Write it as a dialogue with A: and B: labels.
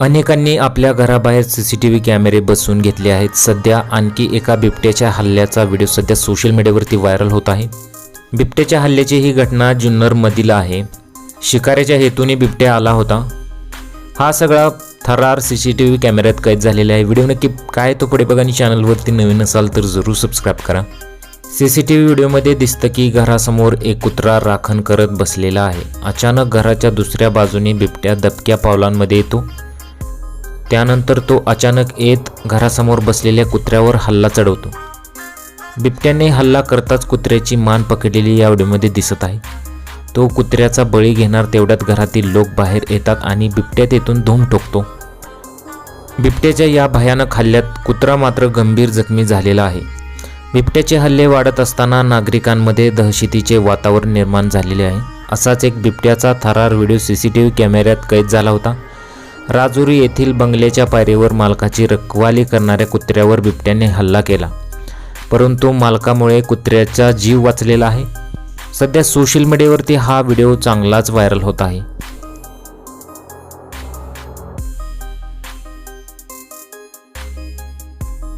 A: अनेकांनी आपल्या घराबाहेर सी सी टी व्ही कॅमेरे बसवून घेतले आहेत. सध्या आणखी एका बिबट्याच्या हल्ल्याचा व्हिडिओ सध्या सोशल मीडियावरती व्हायरल होत आहे. बिबट्याच्या हल्ल्याची ही घटना जुन्नरमधील आहे. शिकाऱ्याच्या हेतूने बिबट्या आला होता. हा सगळा थरार सी सी टी व्ही कॅमेऱ्यात कैद झालेला आहे. व्हिडिओ नक्की काय तो पुढे बघा आणि चॅनलवरती नवीन असाल तर जरूर सबस्क्राईब करा. सी सी टी व्ही व्हिडिओमध्ये दिसतं की घरासमोर एक कुत्रा राखण करत बसलेला आहे. अचानक घराच्या दुसऱ्या बाजूने बिबट्या दबक्या पावलांमध्ये येतो. त्यानंतर तो अचानक येत घरासमोर बसलेल्या कुत्र्यावर हल्ला चढवतो. बिबट्याने हल्ला करताच कुत्र्याची मान पकडलेली या व्हिडिओमध्ये दिसत आहे. तो कुत्र्याचा बळी घेणार तेवढ्यात घरातील लोक बाहेर येतात आणि बिबट्या तेथून धूम ठोकतो. बिबट्याच्या या भयानक हल्ल्यात कुत्रा मात्र गंभीर जखमी झालेला आहे. बिबट्याचे हल्ले वाढत असताना नागरिकांमध्ये दहशतीचे वातावरण निर्माण झालेले आहे. असाच एक बिबट्याचा थरार video C C T V कॅमेऱ्यात कैद झाला होता. राजुरी येथील बंगल्याच्या पायरीवर मालकाची रखवाली करणाऱ्या कुत्र्यावर बिबट्याने हल्ला केला. परंतु मालकामुळे कुत्र्याचा जीव वाचलेला आहे. सध्या सोशल मीडियावरती हा व्हिडिओ चांगलाच व्हायरल होत आहे.